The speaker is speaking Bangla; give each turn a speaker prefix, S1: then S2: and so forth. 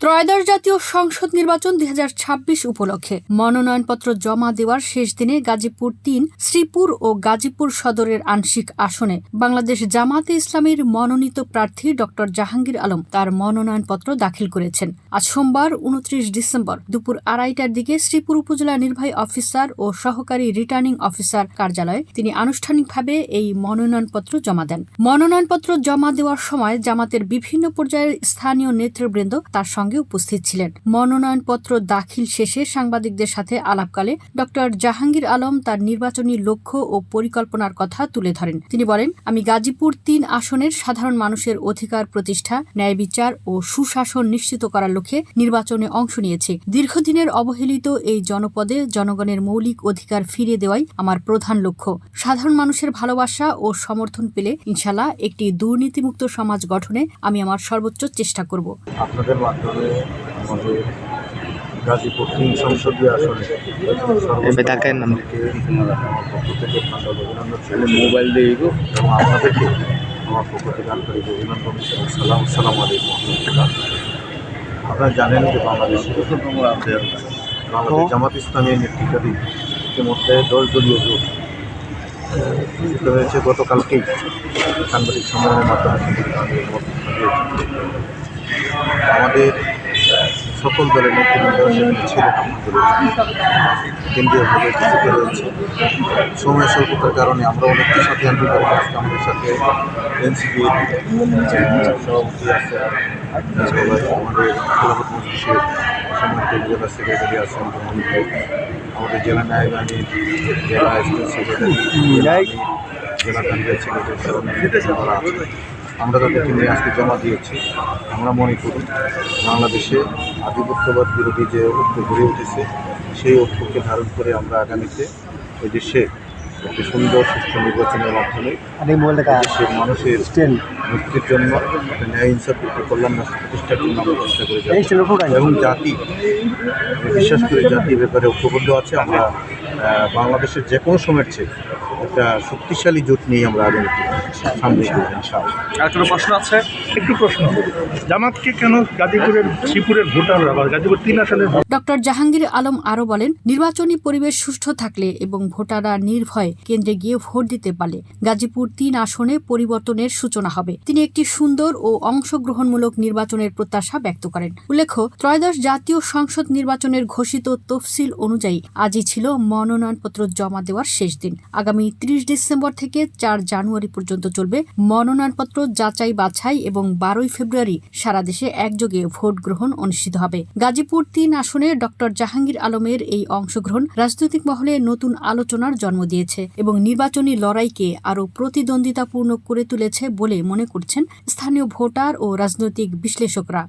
S1: ত্রয়োদশ জাতীয় সংসদ নির্বাচন দুই হাজার ছাব্বিশ উপলক্ষে মনোনয়নপত্র জমা দেওয়ার শেষ দিনে গাজীপুর তিন, শ্রীপুর ও গাজীপুর সদরের আংশিক আসনে বাংলাদেশ জামাতে ইসলামের মনোনীত প্রার্থী ড. জাহাঙ্গীর আলম তার মনোনয়নপত্র দাখিল করেছেন। আজ সোমবার, উনত্রিশ ডিসেম্বর দুপুর আড়াইটার দিকে শ্রীপুর উপজেলা নির্বাহী অফিসার ও সহকারী রিটার্নিং অফিসার কার্যালয়ে তিনি আনুষ্ঠানিকভাবে এই মনোনয়নপত্র জমা দেন। মনোনয়নপত্র জমা দেওয়ার সময় জামাতের বিভিন্ন পর্যায়ের স্থানীয় নেতৃবৃন্দ তার সঙ্গে উপস্থিত ছিলেন। মনোনয়নপত্র দাখিল শেষে সাংবাদিকদের সাথে আলাপকালে ড জাহাঙ্গীর আলম তার নির্বাচনী লক্ষ্য ও পরিকল্পনার কথা তুলে ধরেন। তিনি বলেন, আমি গাজীপুর তিন আসনের সাধারণ মানুষের অধিকার প্রতিষ্ঠা, ন্যায় বিচার ও সুশাসন নিশ্চিত করার লক্ষ্যে নির্বাচনে অংশ নিয়েছি। দীর্ঘদিনের অবহেলিত এই জনপদে জনগণের মৌলিক অধিকার ফিরিয়ে দেওয়াই আমার প্রধান লক্ষ্য। সাধারণ মানুষের ভালোবাসা ও সমর্থন পেলে ইনশাল্লাহ একটি দুর্নীতিমুক্ত সমাজ গঠনে আমি আমার সর্বোচ্চ চেষ্টা করব।
S2: আপনাদের মাধ্যমে আমাদের গাজীপুর তিন সংসদীয় আসনে আমার পক্ষ থেকে আপনাদের অভিনন্দন ছিল মোবাইল দিয়ে এবং আপনাদেরকে আমার পক্ষ থেকে আন্তরিক অভিনন্দন এবং সালাম সালাম আলাইকুম। আপনারা জানেন যে বাংলাদেশে জামাত ইসলামের নেতৃত্বাধীন ইতিমধ্যে দশ দলীয় জোট হয়েছে গতকালকেই সাংবাদিক সম্মেলনের মাধ্যমে। আমাদের সকল দলের নেতৃবৃন্দ সেখানে ছিলেন আলহামদুলিল্লাহ কেন্দ্রীয়ভাবে উপস্থিত রয়েছে সময় স্বল্পতার কারণে আমরা অনেকটির সাথে পারি আজকে আমাদের সাথে এনসিপির সভাপতি আছে আমাদের সম্মানিত জেলা সেক্রেটারি আছেন আমাদের জেলা ন্যায়বাণীর জেলা সেক্রেটারি জেলা কান্ডের সেক্রেটারি আমরা তাদেরকে নিয়ে আজকে জমা দিয়েছি। আমরা মনে করি বাংলাদেশে আধিপত্যবাদ বিরোধী যে ঐক্য গড়ে উঠেছে সেই ঐক্যকে ধারণ করে আমরা আগামীতে এই দেশে একটি সুন্দর সুস্থ নির্বাচনের মাধ্যমে দেশের মানুষের মুক্তির জন্য একটা ন্যায় ইনসাফ কল্যাণ প্রতিষ্ঠার জন্য আমরা চেষ্টা করে যাচ্ছি। এবং জাতি বিশ্বাস করি জাতি এ ব্যাপারে ঐক্যবদ্ধ আছে। আমরা বাংলাদেশের যে কোনো সময়ের চেয়ে একটা শক্তিশালী জোট নিয়ে আমরা আগামীতে সামনে ইনশাআল্লাহ।
S3: আর কোনো প্রশ্ন আছে।
S4: একটু প্রশ্ন। জামাতকে কেন গাজীপুরের শ্রীপুরের ভোটাররা বা গাজীপুর তিন আসনের
S1: ডক্টর জাহাঙ্গীর আলম আরও বলেন নির্বাচনী পরিবেশ সুষ্ঠু থাকলে এবং ভোটাররা নির্ভয়ে কেন্দ্রে গিয়ে ভোট দিতে পারলে গাজীপুর তিন আসনে পরিবর্তনের সূচনা হবে। তিনি একটি সুন্দর ও অংশগ্রহণমূলক নির্বাচনের প্রত্যাশা ব্যক্ত করেন। উল্লেখ্য ত্রয়োদশ জাতীয় সংসদ নির্বাচনের ঘোষিত তফসিল অনুযায়ী আজই ছিল মনোনয়নপত্র জমা দেওয়ার শেষ দিন। আগামী ত্রিশ ডিসেম্বর থেকে চার জানুয়ারি পর্যন্ত চলবে মনোনয়নপত্র যাচাই বাছাই এবং বারোই ফেব্রুয়ারি সারা দেশে একযোগে ভোট গ্রহণ অনুষ্ঠিত হবে। গাজীপুর তিন আসনে ডক্টর জাহাঙ্গীর আলমের এই অংশগ্রহণ রাজনৈতিক মহলে নতুন আলোচনার জন্ম দিয়েছে এবং নির্বাচনী লড়াইকে আরও প্রতিদ্বন্দ্বিতাপূর্ণ করে তুলেছে বলে মনে করছেন স্থানীয় ভোটার ও রাজনৈতিক বিশ্লেষকরা।